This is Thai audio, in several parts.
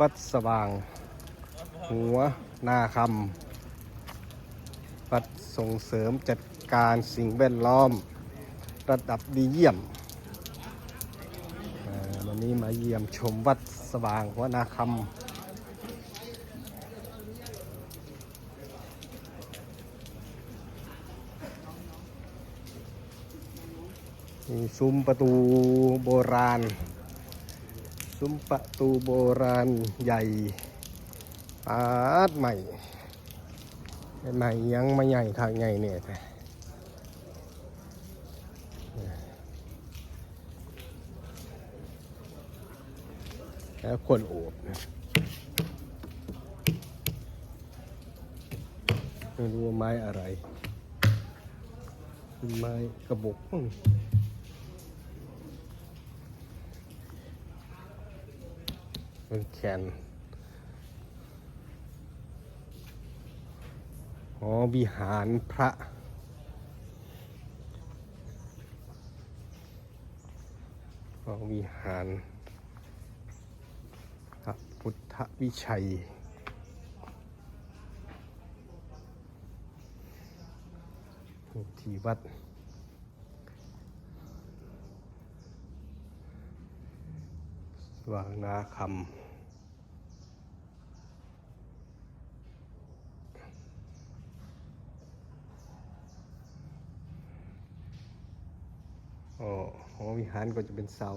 วัดสว่าง หัวนาคำวัดส่งเสริมจัดการสิ่งแวดล้อม ระดับดีเยี่ยมวันนี้มาเยี่ยมชมวัดสว่างหัวนาคำมีซุ้มประตูโบราณ ซุ้มประตูโบราณใหญ่อาดใหม่ใหม่ยังไม่ใหญ่ข้างใหญ่เนี่ยแล้วคนโอบนะไม่รู้ว่าไม้อะไร ไม้กระบอก มันแขนอ๋อวิหารพระ อ๋อวิหารพระพุทธวิชัยที่วัด วางนาคำโอ้หอวิหารก็จะเป็นเสา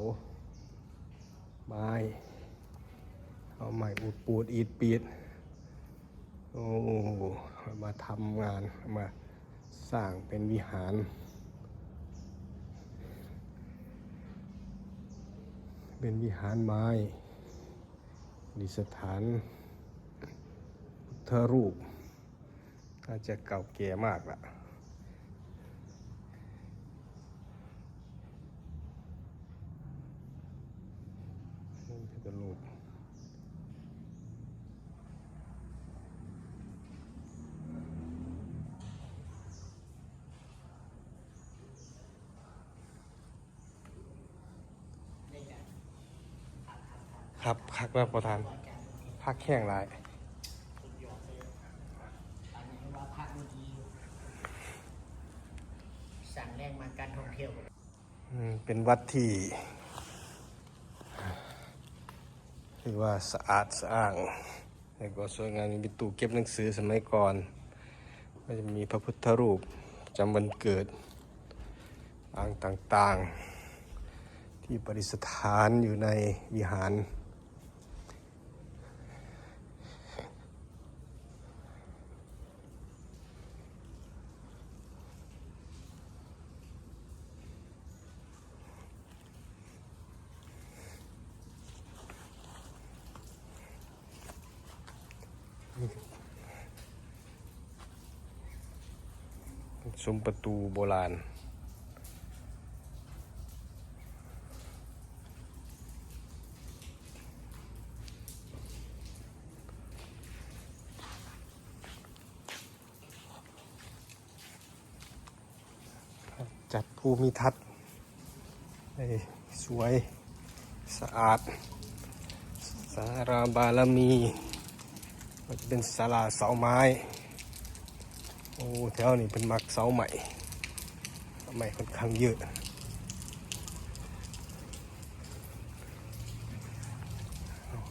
ไม้ เอาไม้อุดปูดอีดปีดโอ้มาทำงานมาสร้างเป็นวิหาร เป็นวิหารไม้ดิสถานพุทธรูปอาจจะเก่าแก่มากละ่ะพุทธรูป ครับพักแล้วประธานพักแข้งหลายว่าพระเมื่อกี้สั่งแรงมาการท่องเที่ยวอืมเป็นวัดที่เรียกว่าสะอาดสะอ้างแล้วก็สวยงามมีตู้เก็บหนังสือสมัยก่อน ก็จะมีพระพุทธรูปประจำวันเกิดปางต่างๆ ที่ประดิษฐานอยู่ในวิหาร ซุ้มประตูโบราณ จัดภูมิทัศน์สวย สะอาด สารบารมี ก็จะเป็นศาลาเสาไม้ โอ้แถวนี้เป็นมักเสาใหม่ใหม่ค่อนข้างเยอะ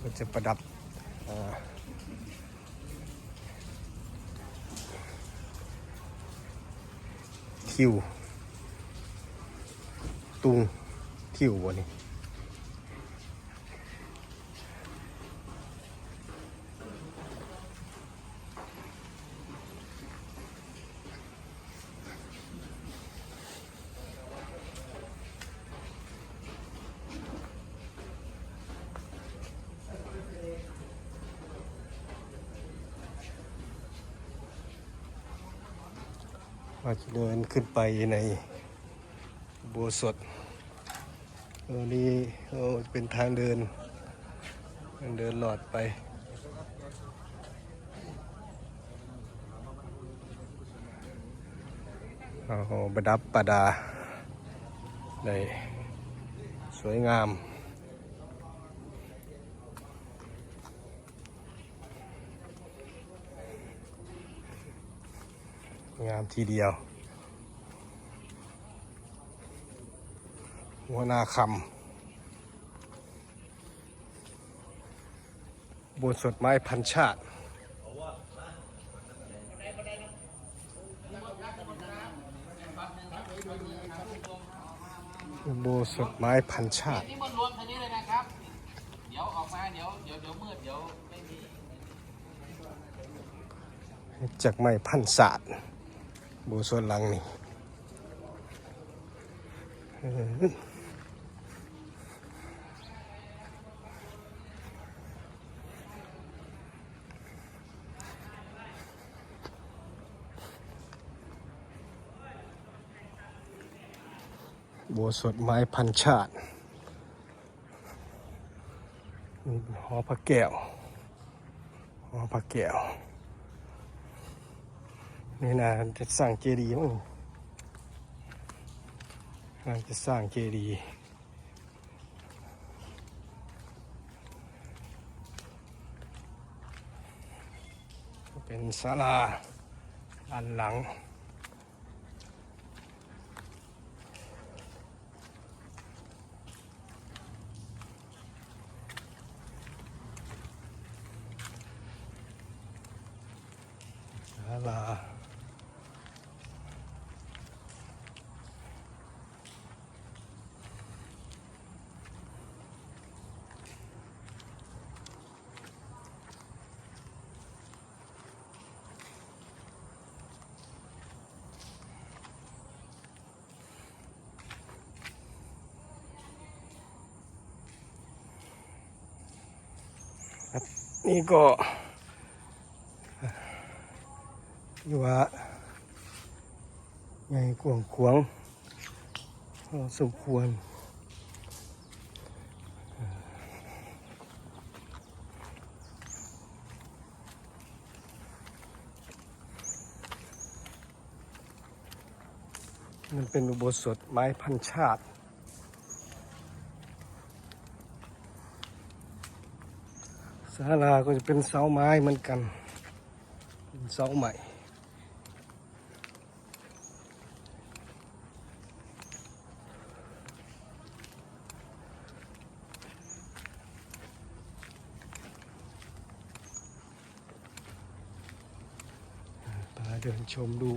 ก็จะประดับทิวตุงทิววะนี่ ว่าจะเดินขึ้นไปในโบสถ์เออนี่เออเป็นทางเดินทางเดินหลอดไป โอ้โหประดับประดาได้สวยงาม งามทีเดียว หัวหนาคำโบสถ์สดไม้พันชาติโบสถ์ไม้พันชาตินี่มันรวมทางนี้เลยนะครับ เดี๋ยวออกมาเดี๋ยวเดี๋ยวเดี๋ยวมืดเดี๋ยวไม่มีจากไม้พันศาสตร์ โบสถ์หลังนี่เออโบสถไม้พันชาตินี่หอพระแก้วหอพระแก้ว นี่นะจะสร้างเจดีย์มั้งน่าจะสร้างเจดีย์เป็นศาลาอันหลังศาลา นี่ก็อยู่ว่าไงกวงขวางพอสมควรมันเป็นอุโบสถไม้พันชาติ ศาลาก็จะเป็นเสาไม้เหมือนกันเป็นเสาใหม่มาเดินชมดู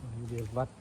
บริเวณวัด